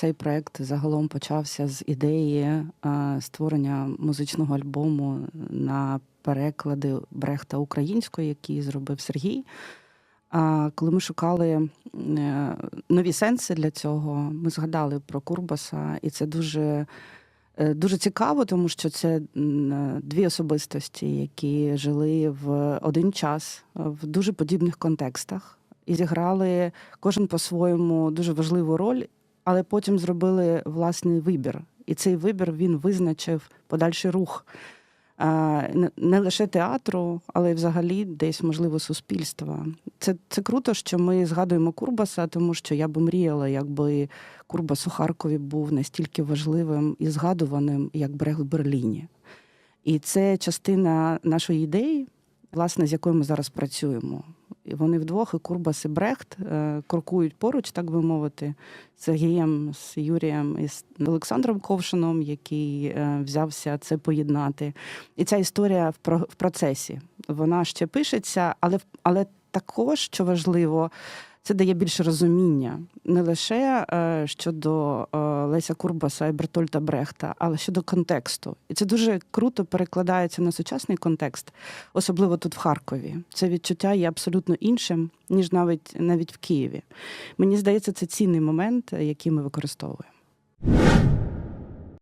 цей проект загалом почався з ідеї е, створення музичного альбому на переклади Брехта українською, який зробив Сергій. А коли ми шукали е, нові сенси для цього, ми згадали про Курбаса, і це дуже, е, дуже цікаво, тому що це дві особистості, які жили в один час в дуже подібних контекстах і зіграли кожен по-своєму дуже важливу роль, але потім зробили власний вибір. І цей вибір він визначив подальший рух не- лише театру, але й взагалі десь, можливо, суспільства. Це, це круто, що ми згадуємо Курбаса, тому що я би мріяла, якби Курбас у Харкові був настільки важливим і згадуваним, як Брех в Берліні. І це частина нашої ідеї, власне, з якою ми зараз працюємо. І вони вдвох, і Курбас, і Брехт, е, крокують поруч, так би мовити, з Сергієм, з Юрієм і з Олександром Ковшином, який е, взявся це поєднати. І ця історія в про- в процесі. Вона ще пишеться, але, але також, що важливо, це дає більше розуміння не лише е, щодо е, Леся Курбаса і Бертольта Брехта, але щодо контексту. І це дуже круто перекладається на сучасний контекст, особливо тут в Харкові. Це відчуття є абсолютно іншим, ніж навіть навіть в Києві. Мені здається, це цінний момент, який ми використовуємо.